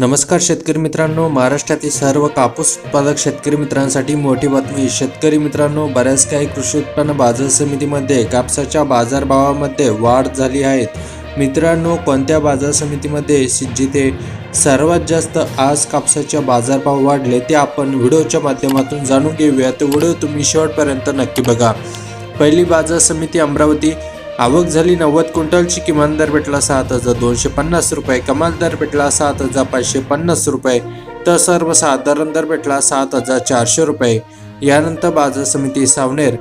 नमस्कार शेतकरी मित्रांनो महाराष्ट्रातील सर्व कापूस उत्पादक शेतकरी मित्रांसाठी मोठी बातमी. शेतकरी मित्रांनो बऱ्याच काही कृषी उत्पन्न बाजार समितीमध्ये कापसाच्या बाजारभावामध्ये वाढ झाली आहेत मित्रांनो कोणत्या बाजार समितीमध्ये जिथे सर्वात जास्त आज कापसाच्या बाजारभाव वाढले ते आपण व्हिडिओच्या माध्यमातून जाणून घेऊया तो व्हिडिओ तुम्ही शेवटपर्यंत नक्की बघा. पहिली बाजार समिती अमरावती आवक झाली नव्वद क्विंटलची किमान दर भेटला सात हजार दोनशे पन्नास रुपये कमाल दर भेटला सात हजार पाचशे पन्नास रुपये तर सर्वसाधारण दर भेटला सात हजार चारशे रुपये. यानंतर बाजार समिती सावनेर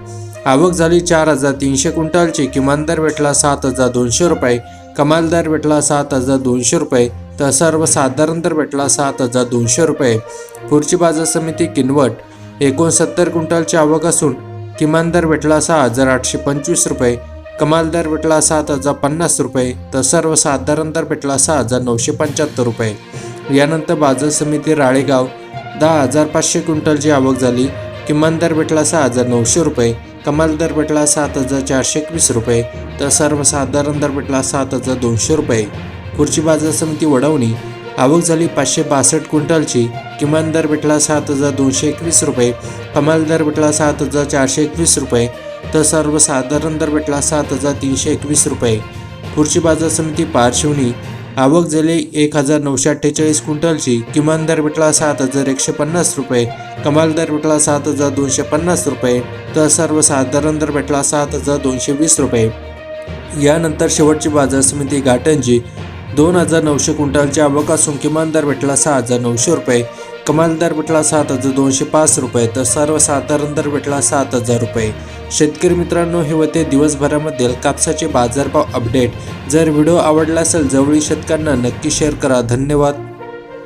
आवक झाली चार हजार तीनशे क्विंटलची किमान दर भेटला सात हजार दोनशे रुपये कमाल दर भेटला सात हजार दोनशे रुपये तर सर्वसाधारण दर भेटला सात हजार दोनशे रुपये. पुढची बाजार समिती किनवट एकोणसत्तर क्विंटलची आवक असून किमान दर भेटला सहा हजार आठशे पंचवीस रुपये कमाल दर भेटला सात हजार पन्नास रुपये तर सर्वसाधारण दर भेटला सहा हजार नऊशे पंच्याहत्तर रुपये. यानंतर बाजार समिती राळेगाव दहा हजार पाचशे क्विंटलची आवक झाली. किमान दर भेटला सहा हजार नऊशे रुपये कमाल दर भेटला सात हजार चारशे एकवीस रुपये तर सर्वसाधारण दर भेटला सात हजार दोनशे रुपये. पुढची बाजार समिती वडवणी आवक झाली पाचशे बासष्ट क्विंटलची. किमान दर भेटला सात हजार दोनशे एकवीस रुपये कमाल दर भेटला सात हजार चारशे एकवीस रुपये तर सर्वसाधारण दर भेटला सात हजार तीनशे एकवीस रुपये. पुढची बाजार समिती पारशिवनी आवक झाली एक हजार नऊशे अठ्ठेचाळीस क्विंटलची. किमान दर भेटला सात हजार एकशे पन्नास रुपये. कमाल दर भेटला सात हजार दोनशे पन्नास रुपये. तर सर्वसाधारण दर भेटला सात हजार दोनशे वीस रुपये. यानंतर शेवटची बाजार समिती घाटंजी दोन हजार नऊशे क्विंटलची आवक असून किमान दर भेटला सहा हजार नऊशे रुपये. कमाल दर भेटला सात हजार दोनशे पाच रुपये तर सर्वसाधारण दर भेटला सात हजार रुपये. शेतकरी मित्रांनो हे होते दिवसभरामधील कापसाचे बाजारभाव अपडेट जर व्हिडिओ आवडला असेल जवळील शेतकऱ्यांना नक्की शेअर करा. धन्यवाद.